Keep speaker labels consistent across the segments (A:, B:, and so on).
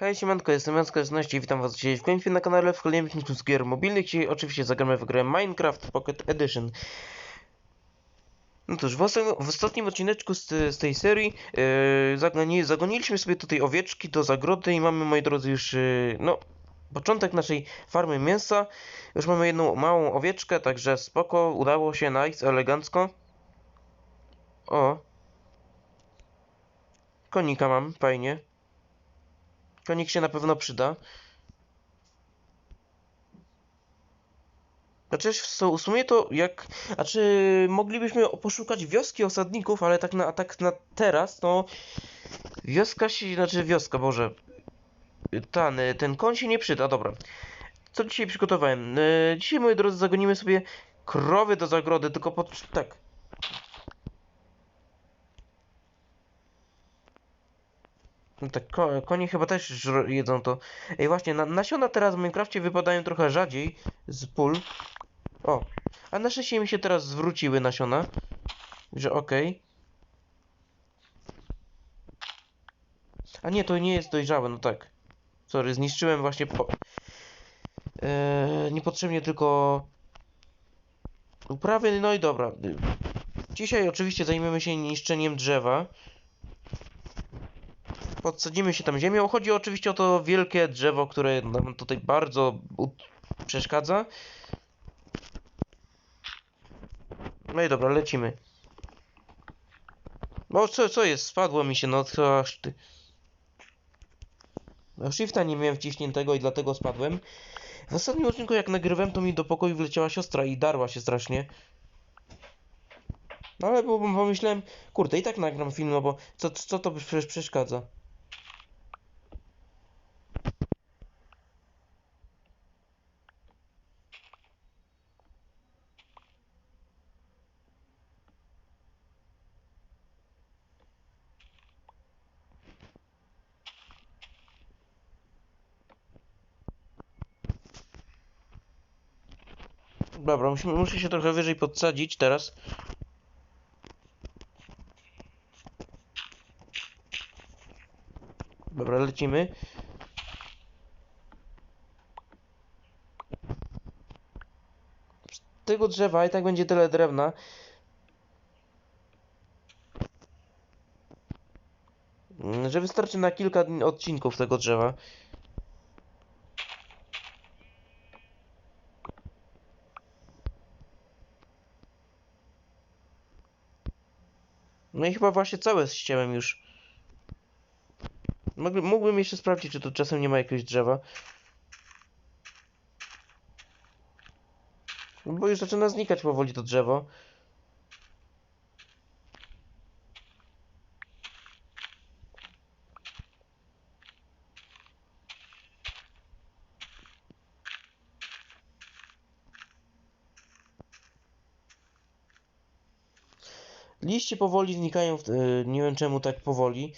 A: Hej, siemanko, jestem Janska 16 i witam was dzisiaj w Końfie na kanale w kolejnym odcinku z gier mobilnych. Dzisiaj oczywiście zagramy w grę Minecraft Pocket Edition. No cóż, w, osta- w ostatnim odcineczku z, z tej serii yy, zagoni, zagoniliśmy sobie tutaj owieczki do zagrody i mamy, moi drodzy, już yy, no, początek naszej farmy mięsa. Już mamy jedną małą owieczkę, także spoko, udało się, nice, elegancko. O. Konika mam, fajnie. Konik się na pewno przyda. Znaczy, w su- w sumie to jak... A czy moglibyśmy poszukać wioski osadników, ale tak na, tak na teraz, to... Wioska się... Znaczy, wioska, Boże. Ten, ten koń się nie przyda, dobra. Co dzisiaj przygotowałem? E, Dzisiaj, moi drodzy, zagonimy sobie krowy do zagrody, tylko pod... Tak. No tak, ko konie chyba też jedzą to. Ej, właśnie, na nasiona teraz w Minecrafcie wypadają trochę rzadziej z pól. O, a na szczęście mi się teraz zwróciły nasiona. Że okej. A nie, to nie jest dojrzałe, no tak. Sorry, zniszczyłem właśnie po... Eee, niepotrzebnie tylko... Uprawy, no i dobra. Dzisiaj oczywiście zajmiemy się niszczeniem drzewa podsadzimy się tam ziemią. Chodzi oczywiście o to wielkie drzewo, które nam tutaj bardzo przeszkadza. No i dobra, lecimy. No co, co jest? Spadło mi się, no to aż ty. No, shifta nie miałem wciśniętego i dlatego spadłem. W ostatnim odcinku jak nagrywałem, to mi do pokoju wleciała siostra i darła się strasznie. No ale pomyślałem, kurde, i tak nagram film, no bo co, co to przecież przeszkadza? Dobra, musimy, muszę się trochę wyżej podsadzić teraz. Dobra, lecimy. Z tego drzewa i tak będzie tyle drewna. Że wystarczy na kilka odcinków tego drzewa. No i chyba właśnie całe ścięłem już. Mógłbym, jeszcze sprawdzić, czy tu czasem nie ma jakiegoś drzewa. Bo już zaczyna znikać powoli to drzewo. Liście powoli znikają, y, nie wiem czemu tak powoli.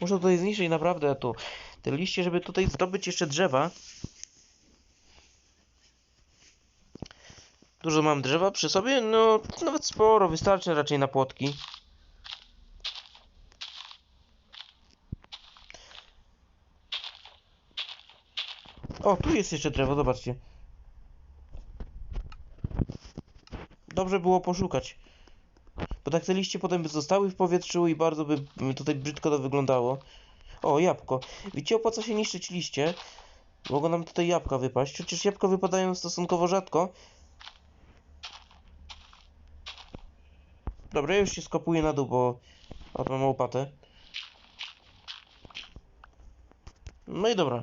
A: Muszę tutaj zniszczyć naprawdę tu te liście, żeby tutaj zdobyć jeszcze drzewa. Dużo mam drzewa przy sobie? No, nawet sporo, wystarczy raczej na płotki. O, tu jest jeszcze drzewo, zobaczcie. Dobrze było poszukać. Bo tak te liście potem by zostały w powietrzu i bardzo by tutaj brzydko to wyglądało. O, jabłko. Widzicie, opłaca się niszczyć liście. Mogą nam tutaj jabłka wypaść. Chociaż jabłka wypadają stosunkowo rzadko. Dobra, ja już się skopuję na dół, bo mam łopatę. No i dobra.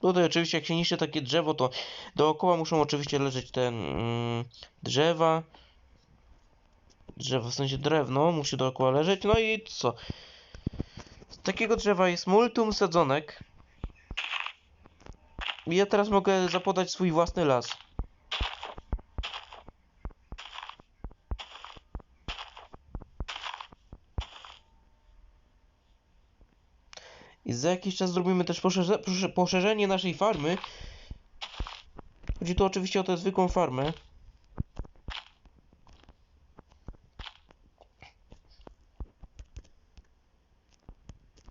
A: Tutaj oczywiście jak się niszczy takie drzewo, to dookoła muszą oczywiście leżeć te mm, drzewa. Drzewo, w sensie drewno musi dookoła leżeć. No i co? Z takiego drzewa jest multum sadzonek. Ja teraz mogę zapodać swój własny las. I za jakiś czas zrobimy też poszerze poszerzenie naszej farmy. Chodzi tu oczywiście o tę zwykłą farmę.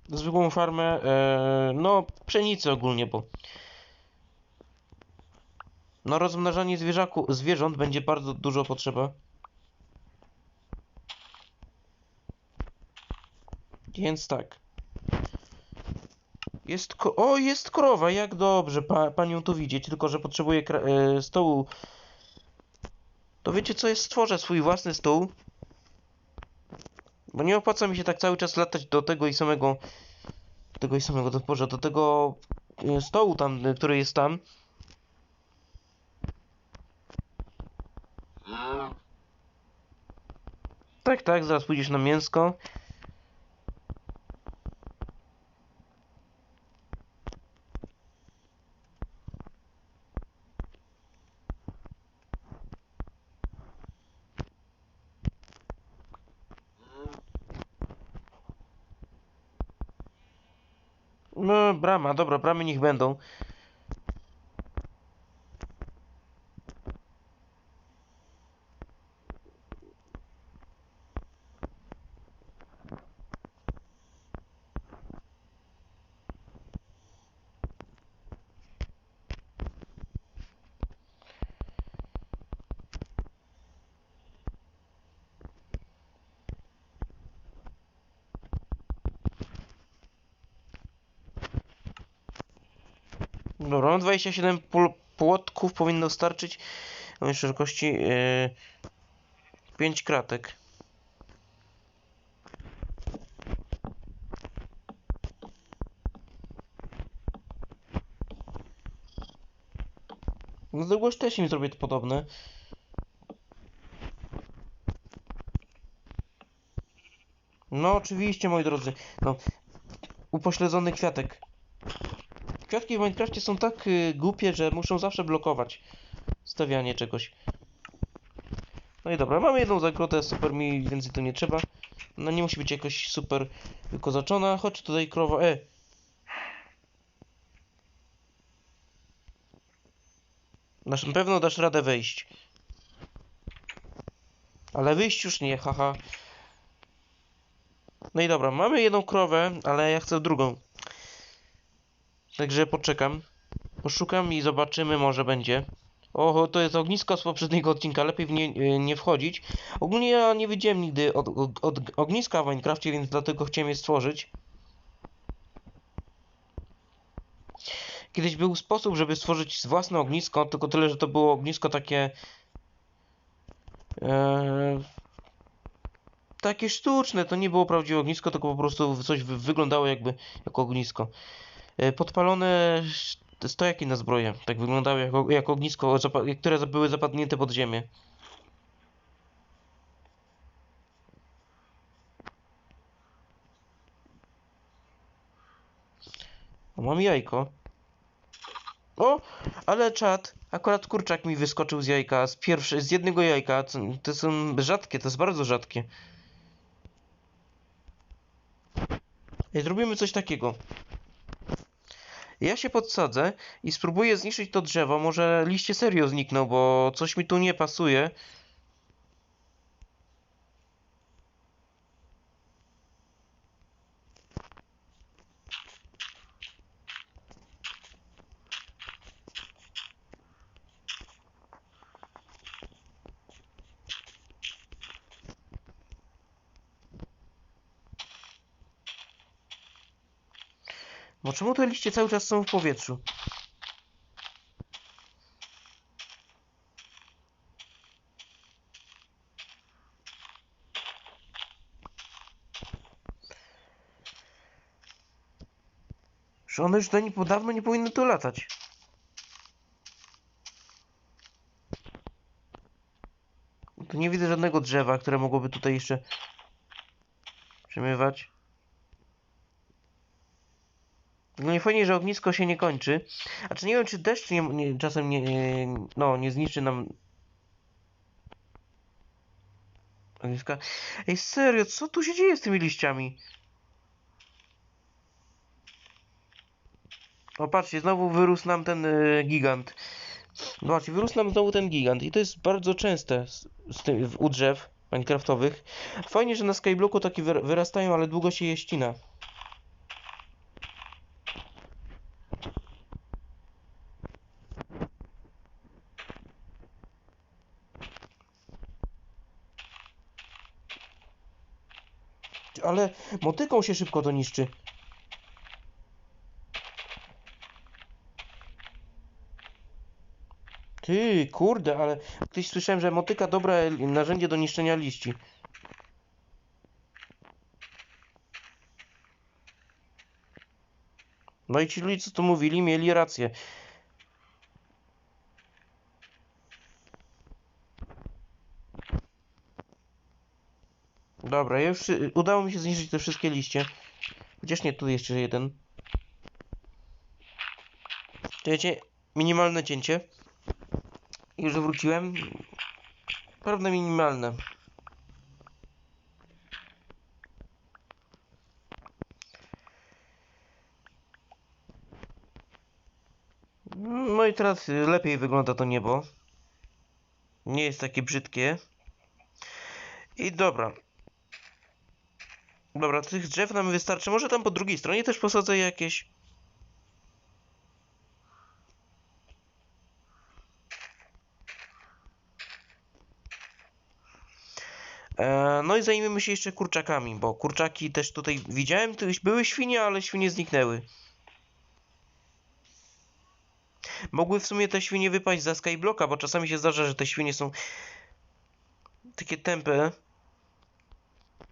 A: Zwykłą farmę, e, no pszenicy ogólnie, bo no rozmnażanie zwierzaku, zwierząt będzie bardzo dużo potrzeba. Więc tak. Jest o, jest krowa, jak dobrze pa panią tu widzieć, tylko że potrzebuję kra- e, stołu. To wiecie co, jest stworzę swój własny stół. Bo nie opłaca mi się tak cały czas latać do tego i samego, do tego i samego, do, Boże, do tego e, stołu tam, który jest tam. Tak, tak, zaraz pójdziesz na mięsko. No, brama, dobra, bramy niech będą. Dobra, mam 27 pól- płotków, powinno starczyć. Mam szerokości yy, 5 kratek. No długość też im zrobię podobne. No oczywiście, moi drodzy. No, upośledzony kwiatek. Kwiatki w Minecrafcie są tak y, głupie, że muszą zawsze blokować stawianie czegoś. No i dobra, mamy jedną zagrotę, super mi więcej tu nie trzeba. No nie musi być jakoś super wykozaczona. Chodź tutaj krowa, e! Na pewno dasz radę wejść. Ale wyjść już nie, haha. No i dobra, mamy jedną krowę, ale ja chcę drugą. Także poczekam. Poszukam i zobaczymy, może będzie. O, to jest ognisko z poprzedniego odcinka, lepiej w nie y, nie wchodzić. Ogólnie ja nie wiedziałem nigdy od, od, od ogniska w Minecrafcie, więc dlatego chciałem je stworzyć. Kiedyś był sposób, żeby stworzyć własne ognisko, tylko tyle, że to było ognisko takie... E, takie sztuczne, to nie było prawdziwe ognisko, tylko po prostu coś wy wyglądało jakby jako ognisko. E, podpalone stojaki na zbroję. Tak wyglądały jako, jako ognisko, które były zapadnięte pod ziemię. Mam jajko. O, ale czad. Akurat kurczak mi wyskoczył z jajka, z pierwszy, z jednego jajka. To, są rzadkie, to jest bardzo rzadkie. Zrobimy coś takiego. Ja się podsadzę i spróbuję zniszczyć to drzewo. Może liście serio znikną, bo coś mi tu nie pasuje. Czemu te liście cały czas są w powietrzu? Że one już dawno nie powinny tu latać. Tu nie widzę żadnego drzewa, które mogłoby tutaj jeszcze przemywać. No nie fajnie, że ognisko się nie kończy. A czy nie wiem, czy deszcz nie, nie, czasem nie, no, nie zniszczy nam ogniska. Ej, serio, co tu się dzieje z tymi liściami? O patrzcie, znowu wyrósł nam ten y, gigant. Zobaczcie, wyrósł nam znowu ten gigant i to jest bardzo częste z, z tym, u drzew minecraftowych. Fajnie, że na skyblocku takie wyra- wyrastają, ale długo się je ścina. Ale motyką się szybko to niszczy. Ty, kurde, ale kiedyś słyszałem, że motyka dobre narzędzie do niszczenia liści. No i ci ludzie, co tu mówili, mieli rację. Dobra, już y, udało mi się zniszczyć te wszystkie liście. Chociaż nie, tu jeszcze jeden. Czekajcie, minimalne cięcie. Już wróciłem. Prawda minimalne. No i teraz lepiej wygląda to niebo. Nie jest takie brzydkie. I dobra. Dobra, tych drzew nam wystarczy. Może tam po drugiej stronie też posadzę jakieś. E, No i zajmiemy się jeszcze kurczakami, bo kurczaki też tutaj widziałem, były świnie, ale świnie zniknęły. Mogły w sumie te świnie wypaść za skyblocka, bo czasami się zdarza, że te świnie są takie tępe,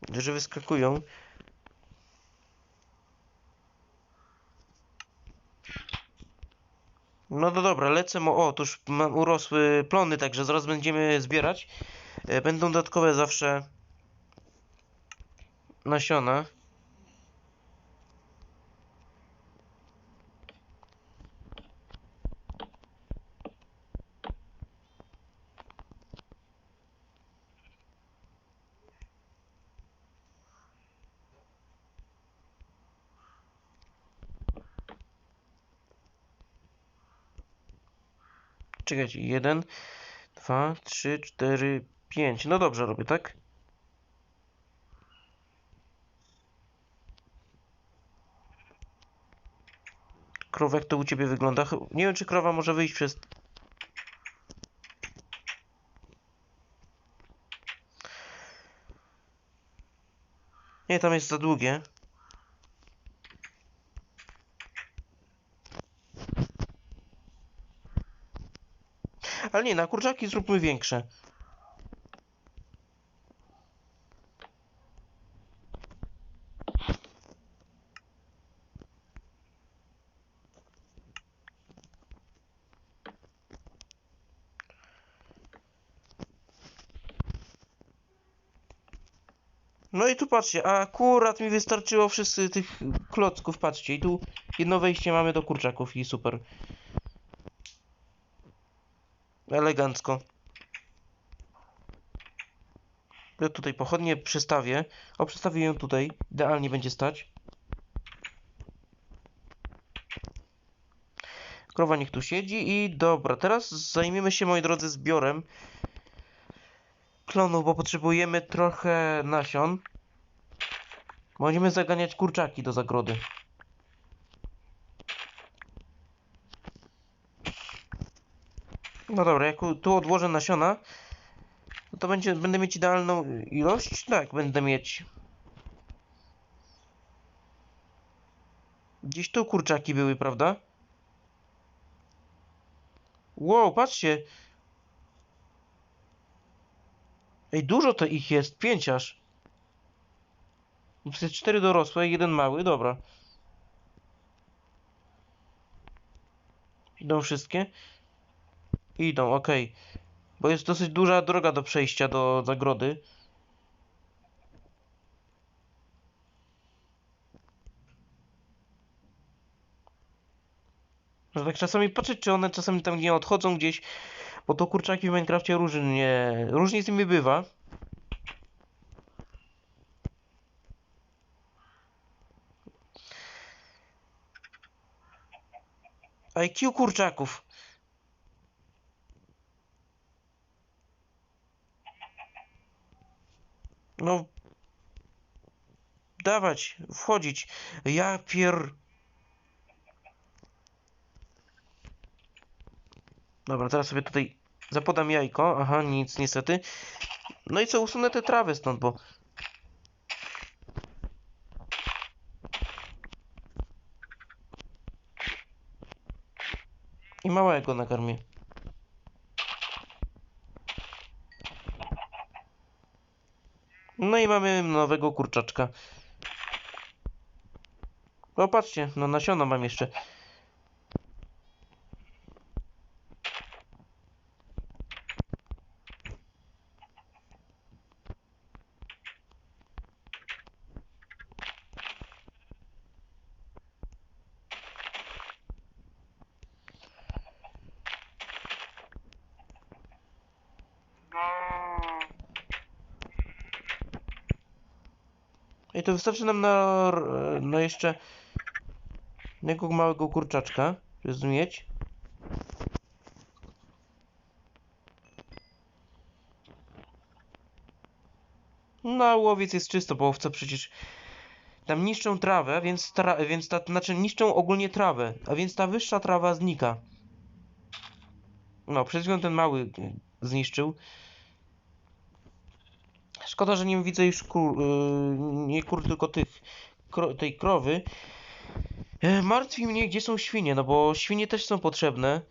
A: że wyskakują. No to dobra, lecę. O, tu już mam urosły plony, także zaraz będziemy zbierać. E, Będą dodatkowe zawsze nasiona. Czekajcie, jeden, dwa, trzy, cztery, pięć. No dobrze robię, tak? Krowa, jak to u ciebie wygląda? Nie wiem, czy krowa może wyjść przez... Nie, tam jest za długie. Ale nie, na kurczaki zróbmy większe. No i tu patrzcie, akurat mi wystarczyło wszyscy tych klocków, patrzcie, i tu jedno wejście mamy do kurczaków i super. Elegancko. Ja tutaj pochodnie przestawię. O, przestawię ją tutaj. Idealnie będzie stać. Krowa niech tu siedzi i dobra, teraz zajmiemy się, moi drodzy, zbiorem klonów, bo potrzebujemy trochę nasion. Będziemy zaganiać kurczaki do zagrody. No dobra, jak tu odłożę nasiona, no to będzie, będę mieć idealną ilość? Tak, będę mieć. Gdzieś tu kurczaki były, prawda? Wow, patrzcie. Ej, dużo to ich jest, pięć aż. Cztery dorosłe, jeden mały, dobra. Idą wszystkie? Idą, okej. Bo jest dosyć duża droga do przejścia do zagrody. Że tak czasami patrzeć, czy one czasami tam nie odchodzą gdzieś, bo to kurczaki w Minecrafcie różnie, różnie z nimi bywa. IQ kurczaków. No. Dawać, wchodzić. Ja pier... Dobra, teraz sobie tutaj zapodam jajko. Aha, nic niestety. No i co, usunę te trawy stąd, bo... I małego nakarmię. No i mamy nowego kurczaczka. O, patrzcie, no nasiona mam jeszcze. To wystarczy nam na, na jeszcze jednego małego kurczaczka, żeby zmieć. No, łowiec jest czysto, bo owce przecież tam niszczą trawę, więc, tra więc ta, znaczy niszczą ogólnie trawę, a więc ta wyższa trawa znika. No, przed chwilą ten mały y, zniszczył. Szkoda, że nie widzę już kur, y, nie kur, tylko tych, tej krowy. E, Martwi mnie, gdzie są świnie, no bo świnie też są potrzebne.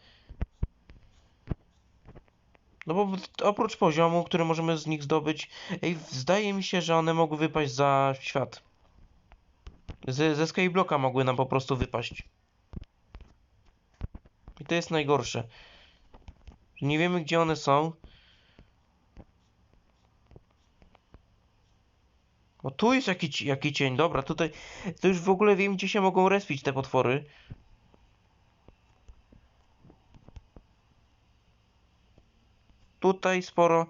A: No bo oprócz poziomu, który możemy z nich zdobyć, ej, zdaje mi się, że one mogły wypaść za świat. Ze, ze Skyblocka mogły nam po prostu wypaść. I to jest najgorsze. Nie wiemy, gdzie one są. O, tu jest jaki, jaki cień. Dobra, tutaj to już w ogóle wiem, gdzie się mogą respić te potwory. Tutaj sporo.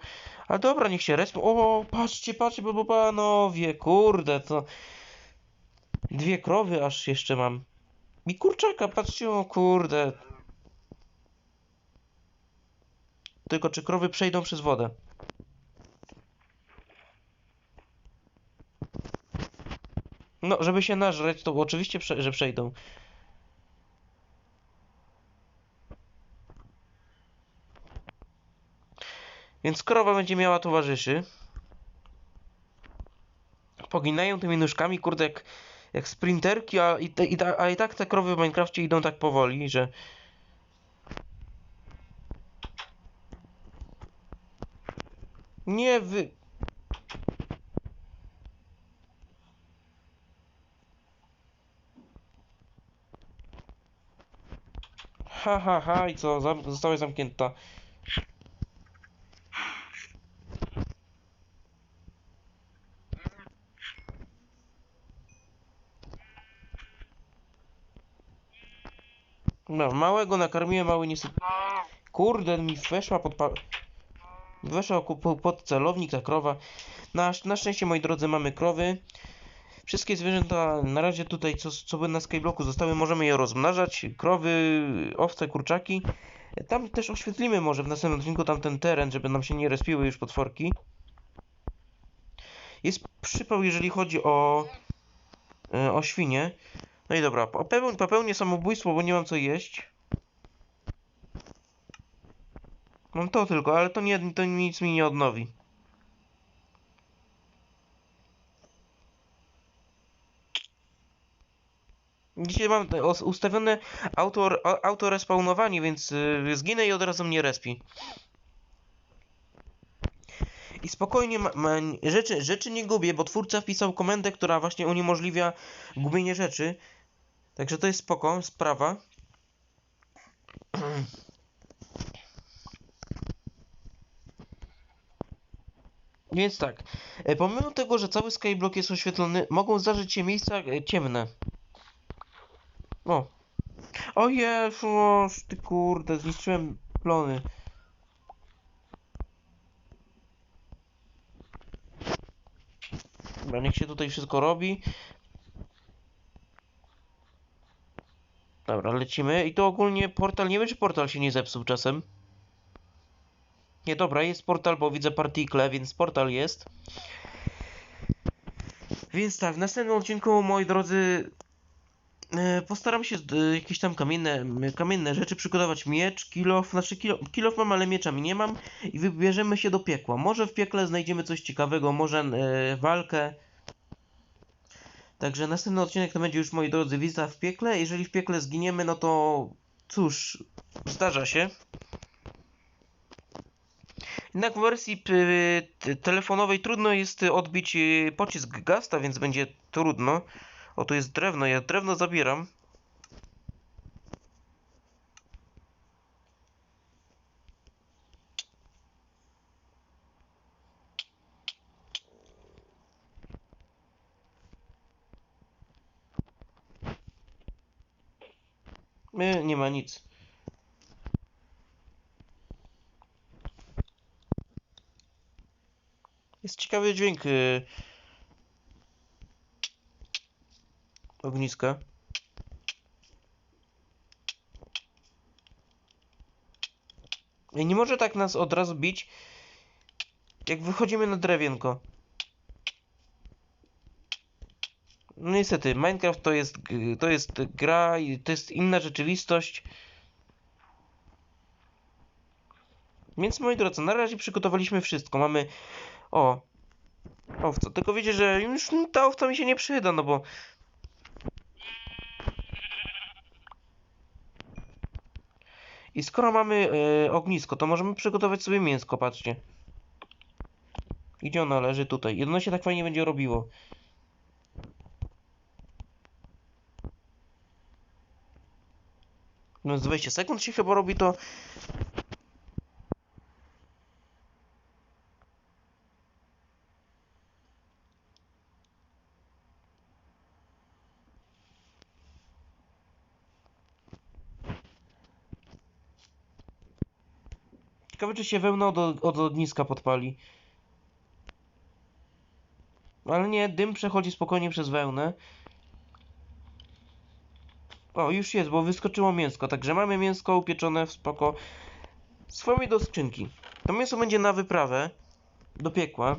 A: A dobra, niech się respią. O, patrzcie, patrzcie, bo panowie, kurde, to... Dwie krowy aż jeszcze mam. I kurczaka, patrzcie, o kurde. Tylko czy krowy przejdą przez wodę? No, żeby się nażreć, to oczywiście, że przejdą. Więc krowa będzie miała towarzyszy. Poginają tymi nóżkami, kurde, jak, jak sprinterki, a i, te, i, ta, a i tak te krowy w Minecrafcie idą tak powoli, że... Nie wy... Ha, ha, ha, i co? Zam została zamknięta. No, małego nakarmiłem, mały niestety... Kurde, mi weszła pod... Pa... Weszła pod celownik ta krowa. Na, na szczęście, moi drodzy, mamy krowy. Wszystkie zwierzęta na razie tutaj, co, co by na Skyblocku zostały, możemy je rozmnażać. Krowy, owce, kurczaki. Tam też oświetlimy może w następnym odcinku tamten teren, żeby nam się nie respiły już potworki. Jest przypał, jeżeli chodzi o, e, o świnie. No i dobra, popeł- popełnię samobójstwo, bo nie mam co jeść. Mam to tylko, ale to, nie, to nic mi nie odnowi. Dzisiaj mam ustawione auto, a- auto respawnowanie, więc y, zginę i od razu mnie respi. I spokojnie, rzeczy, rzeczy nie gubię, bo twórca wpisał komendę, która właśnie uniemożliwia gubienie rzeczy. Także to jest spoko, sprawa. Więc tak, e, pomimo tego, że cały skyblock jest oświetlony, mogą zdarzyć się miejsca e, ciemne. O. O Jezu, oż ty kurde, zniszczyłem plony. Dobra, niech się tutaj wszystko robi. Dobra, lecimy. I to ogólnie portal, nie wiem czy portal się nie zepsuł czasem. Nie, dobra, jest portal, bo widzę partikle, więc portal jest. Więc tak, w następnym odcinku, moi drodzy, postaram się e, jakieś tam kamienne, kamienne rzeczy przygotować. Miecz, kilof, znaczy kilo, kilof mam, ale mieczami nie mam. I wybierzemy się do piekła. Może w piekle znajdziemy coś ciekawego, może e, walkę. Także następny odcinek to będzie już, moi drodzy, wizyta w piekle. Jeżeli w piekle zginiemy, no to cóż, zdarza się. Jednak w wersji telefonowej trudno jest odbić pocisk Gasta, więc będzie trudno. O, tu jest drewno, ja drewno zabieram. Nie, nie ma nic. Jest ciekawy dźwięk y, ogniska. I nie może tak nas od razu bić, jak wychodzimy na drewienko. No niestety, Minecraft to jest, to jest gra i to jest inna rzeczywistość. Więc moi drodzy, na razie przygotowaliśmy wszystko. Mamy. O! Owca. Tylko wiecie, że już ta owca mi się nie przyda, no bo. I skoro mamy e, ognisko, to możemy przygotować sobie mięsko, patrzcie. Gdzie ono leży? Tutaj. I ono się tak fajnie będzie robiło. No z 20 sekund się chyba robi to. Ciekawe, czy się wełna od, od ogniska podpali. Ale nie, dym przechodzi spokojnie przez wełnę. O, już jest, bo wyskoczyło mięsko. Także mamy mięsko upieczone w spoko. Swoje do skrzynki. To mięso będzie na wyprawę do piekła.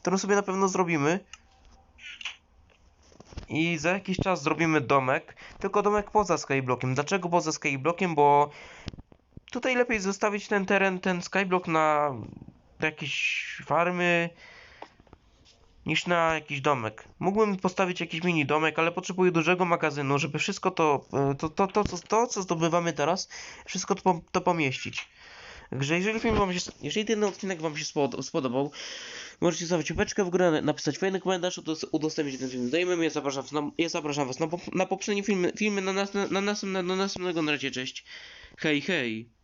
A: Którą sobie na pewno zrobimy. I za jakiś czas zrobimy domek. Tylko domek poza skyblockiem. Dlaczego poza skyblockiem? Bo tutaj lepiej zostawić ten teren, ten skyblock na jakieś farmy niż na jakiś domek. Mógłbym postawić jakiś mini domek, ale potrzebuję dużego magazynu, żeby wszystko to, e, to, to, to, to, to co zdobywamy teraz, wszystko to, to pomieścić. Także jeżeli film wam się, jeżeli ten odcinek wam się spod- spodobał, możecie zostawić łapeczkę w górę, napisać fajny komentarz, udos- udostępnić ten film znajomym. Ja zapraszam, na, ja zapraszam was na, na poprzednie filmy, filmy na, nas, na, na, na następnego na razie, cześć. Hej, hej.